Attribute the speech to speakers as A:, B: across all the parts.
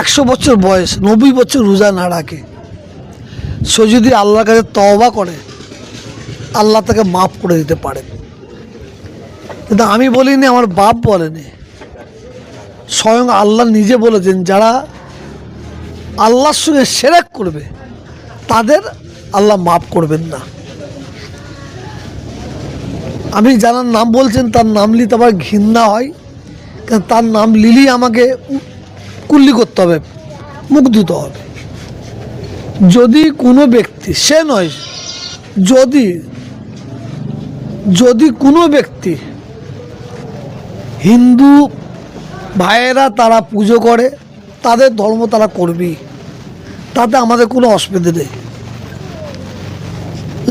A: একশো বছর বয়স, নব্বই বছর রোজা না রাখে। সে যদি আল্লাহর কাছে তওবা করে, আল্লাহ তাকে মাফ করে দিতে পারেন কিন্তু আমি বলিনি, আমার বাপ বলেনি। স্বয়ং আল্লাহ নিজে বলেছেন, যারা আল্লাহর সঙ্গে সেরেক করবে, তাদের আল্লাহ মাফ করবেন না। আমি যার নাম বলছেন, তার নাম নিতে আবার ঘৃণা হয় কারণ তার নাম লিলেই আমাকে কুল্লি করতে হবে, মুখ ধুতে হবে। যদি কোনো ব্যক্তি, সে নয়, যদি যদি কোনো ব্যক্তি হিন্দু ভাইয়েরা তারা পুজো করে, তাদের ধর্ম তারা করবেই, তাতে আমাদের কোনো অসুবিধে নেই।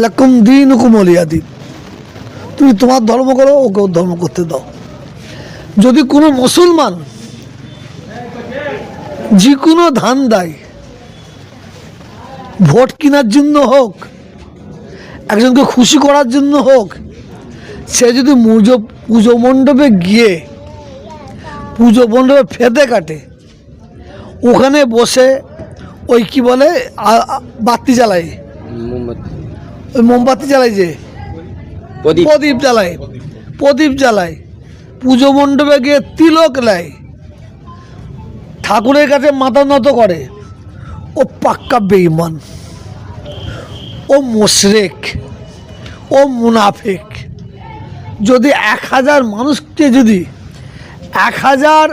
A: লাকুম দিন হুকুম অলিয়া দিন। তুমি তোমার ধর্ম করো ওকে ধর্ম করতে দাও। যদি কোনো মুসলমান যে কোনো ধান দেয় ভোট কেনার জন্য হোক একজনকে খুশি করার জন্য হোক সে যদি পুজো পুজো মণ্ডপে গিয়ে পুজো মণ্ডপে ফেঁদে কাটে ওখানে বসে ওই কি বলে বাতি জ্বালায়।
B: মোমবাতি।
A: ওই মোমবাতি জ্বালায় যে?
B: প্রদীপ
A: জ্বালায় প্রদীপ জ্বালায় পুজো মণ্ডপে গিয়ে তিলক নেয়। ঠাকুরের কাছে মাথা নত করে। ও পাক্কা বেঈমান। ও মোশরেক। ও মুনাফেক। যদি এক হাজার মানুষকে যদি, এক হাজার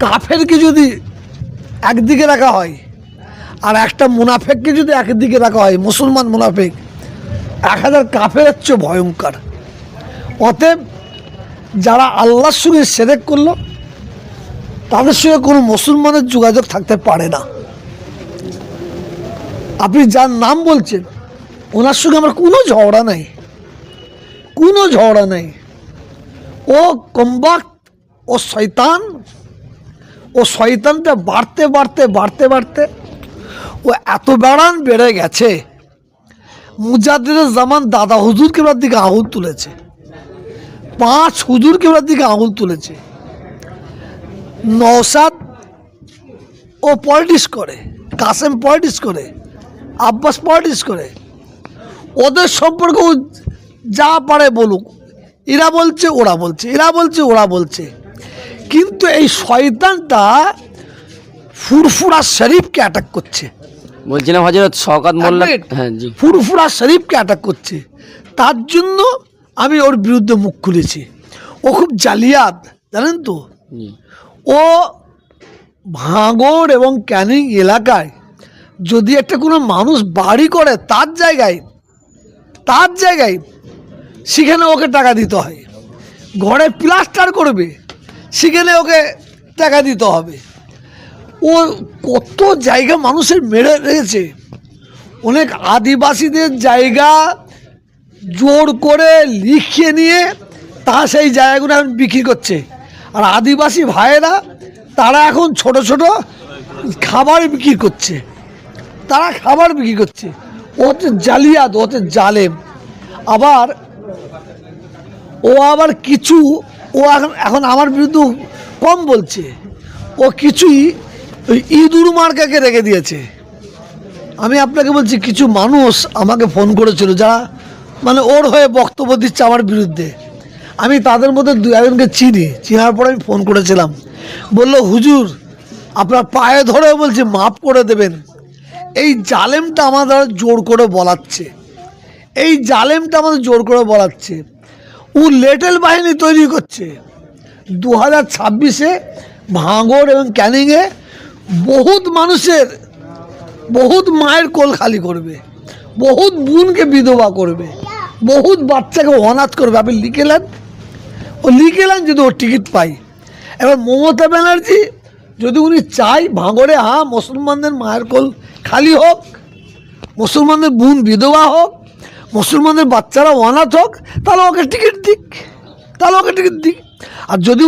A: কাফেরকে যদি একদিকে রাখা হয়, আর একটা মুনাফেককে যদি একদিকে রাখা হয়, মুসলমান মুনাফেক, এক হাজার কাফের হচ্ছে ভয়ঙ্কর। অতএব যারা আল্লাহর সঙ্গে সেরেক করল তাদের সঙ্গে কোনো মুসলমানের যোগাযোগ থাকতে পারে না। আপনি যার নাম বলছেন, ওনার সঙ্গে আমার কোনো ঝগড়া নাই। কোনো ঝগড়া নাই। ও কম্বাক, ও শয়তান, ও শয়তানটা বাড়তে বাড়তে বাড়তে বাড়তে ও এত বেড়ান বেড়ে গেছে। মুজাদ্দিদ জামান দাদা হুজুর কেবলার দিকে আঙুল তুলেছে। পাঁচ হুজুর কেবলার দিকে আঙুল তুলেছে। নওসাদ ও পলিটিক্স করে কাসেম পলিটিক্স করে আব্বাস পলিটিক্স করে। ওদের সম্পর্কে যা পারে বলুক এরা বলছে ওরা বলছে এরা বলছে ওরা বলছে। কিন্তু এই শয়তানটা ফুরফুরা শরীফকে অ্যাটাক করছে।
B: বলছিলাম হজরত শওকাত মোল্লা হ্যাঁ জি।
A: ফুরফুরা শরীফকে অ্যাটাক করছে। তার জন্য আমি ওর বিরুদ্ধে মুখ খুলেছি। ও খুব জালিয়াত জানেন তো? ও ভাঙড় এবং ক্যানিং এলাকায় যদি একটা কোনো মানুষ বাড়ি করে তার জায়গায় তার জায়গায়, সেখানে ওকে টাকা দিতে হয়। ঘরে প্লাস্টার করবে, সেখানে ওকে টাকা দিতে হবে। ও কত জায়গা মানুষের মেরে রেখেছে। অনেক আদিবাসীদের জায়গা জোর করে লিখিয়ে নিয়ে তা সেই জায়গাগুলো এখন বিক্রি করছে। আর আদিবাসী ভাইয়েরা, তারা এখন ছোট ছোট খাবার বিক্রি করছে। তারা খাবার বিক্রি করছে। ও হচ্ছে জালিয়াত ও হচ্ছে জালেম। আবার ও আবার কিছু, ও এখন এখন আমার বিরুদ্ধে কম বলছে। ও কিছুই ইঁদুর মার্কাকে রেখে দিয়েছে। আমি আপনাকে বলছি, কিছু মানুষ আমাকে ফোন করেছিল যারা মানে ওর হয়ে বক্তব্য দিচ্ছে আমার বিরুদ্ধে। আমি তাদের মধ্যে দু একজনকে চিনি। চিনার পরে আমি ফোন করেছিলাম। বলল, হুজুর, আপনার পায়ে ধরে বলছে, মাফ করে দেবেন। এই জালেমটা আমাদের জোর করে বলাচ্ছে। এই জালেমটা আমাদের জোর করে বলাচ্ছে। ও লেটেল বাহিনী তৈরি করছে। দু হাজার ছাব্বিশে ভাঙড় এবং ক্যানিংয়ে বহুত মানুষের, বহুত মায়ের কোল খালি করবে। বহুত বোনকে বিধবা করবে। বহুত বাচ্চাকে অনাথ করবে। আপনি লিখেলেন ও লিখে এলাম যদি ওর টিকিট পাই। এবার মমতা ব্যানার্জি যদি উনি চাই ভাঙড়ে হা মুসলমানদের মায়ের কোল খালি হোক, মুসলমানদের বোন বিধবা হোক, মুসলমানদের বাচ্চারা অনাথ হোক, তাহলে ওকে টিকিট দিক, তাহলে ওকে টিকিট দিক। আর যদি